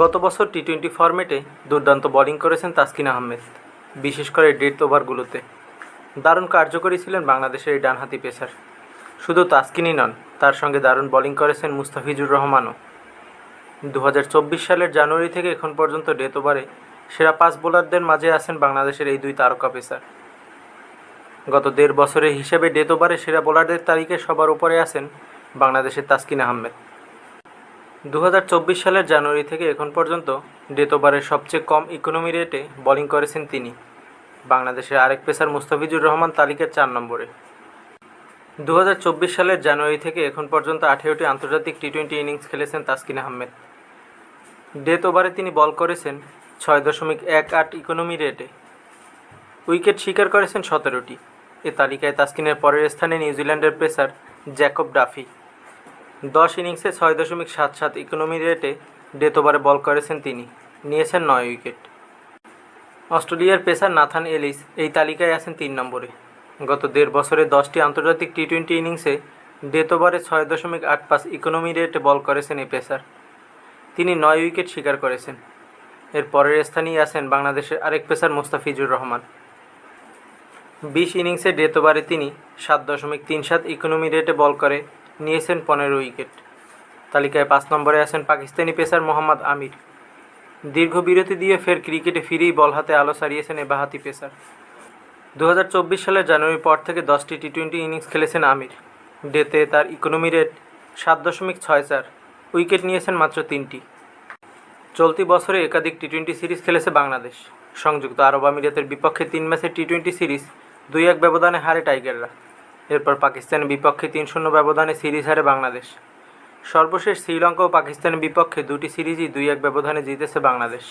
গত বছর T twenty ফরম্যাটে দুর্দান্ত বোলিং করেছেন তাসকিন আহমেদ, বিশেষ করে ডেথ ওভারগুলোতে দারুণ কার্যকরী ছিলেন বাংলাদেশের এই ডানহাতি পেসার। শুধু তাসকিনই নন, তার সঙ্গে দারুণ বোলিং করেছেন মুস্তাফিজুর রহমানও। দু হাজার চব্বিশ সালের জানুয়ারি থেকে এখন পর্যন্ত ডেথ ওভারে সেরা পাঁচ বোলারদের মাঝে আছেন বাংলাদেশের এই দুই তারকা পেসার। গত দেড় বছরের হিসেবে ডেথ ওভারে সেরা বোলারদের তালিকায় সবার উপরে আছেন বাংলাদেশের তাসকিন আহমেদ। দু হাজার চব্বিশ সালের জানুয়ারি থেকে এখন পর্যন্ত ডেথ ওভারের সবচেয়ে কম ইকোনমি রেটে বোলিং করেছেন তিনি। বাংলাদেশের আরেক পেসার মুস্তাফিজুর রহমান তালিকার চার নম্বরে। দু হাজার চব্বিশ সালের জানুয়ারি থেকে এখন পর্যন্ত আঠেরোটি আন্তর্জাতিক টি টোয়েন্টি ইনিংস খেলেছেন তাসকিন আহমেদ। ডেথ ওভারে তিনি বল করেছেন ছয় দশমিক এক আট ইকোনমি রেটে উইকেট শিকার করেছেন সতেরোটি। এ তালিকায় তাসকিনের পরের স্থানে নিউজিল্যান্ডের পেসার জ্যাকব ডাফি। দশ ইনিংসে ছয় দশমিক সাত সাত ইকোনমি রেটে ওভারে বল করেছেন তিনি। নিয়েছেন নয় উইকেট। অস্ট্রেলিয়ার পেসার নাথান এলিস এই তালিকায় আছেন তিন নম্বরে। গত দেড় বছরে দশটি আন্তর্জাতিক টি টোয়েন্টি ইনিংসে ওভারে ছয় দশমিক আট পাঁচ ইকোনমি রেটে বল করেছেন এই পেসার। তিনি নয় উইকেট শিকার করেছেন। এর পরের স্থানেই আছেন বাংলাদেশের আরেক পেসার মুস্তাফিজুর রহমান। বিশ ইনিংসে ওভারে তিনি সাত দশমিক তিন সাত ইকোনমি রেটে বল করে নিয়েছেন পনেরো উইকেট। তালিকায় পাঁচ নম্বরে আছেন পাকিস্তানি পেসার মোহাম্মদ আমির। দীর্ঘ বিরতি দিয়ে ফের ক্রিকেটে ফিরেই বল হাতে আলো সারিয়েছেন এ বাহাতি পেসার। দু হাজার চব্বিশ সালের জানুয়ারির পর থেকে দশটি টি টোয়েন্টি ইনিংস খেলেছেন আমির। ডেতে তার ইকোনমি রেট সাত দশমিক ছয় চার, উইকেট নিয়েছেন মাত্র তিনটি। চলতি বছরে একাধিক টি টোয়েন্টি সিরিজ খেলেছে বাংলাদেশ। সংযুক্ত আরব আমিরাতের বিপক্ষে তিন ম্যাচের টি টোয়েন্টি সিরিজ দুই এক ব্যবধানে হারে টাইগাররা। এরপর পাকিস্তানের বিপক্ষে তিন শূন্য ব্যবধানে সিরিজ হারে বাংলাদেশ। সর্বশেষ শ্রীলঙ্কা ও পাকিস্তানের বিপক্ষে দুটি সিরিজই দুই এক ব্যবধানে জিতেছে বাংলাদেশ।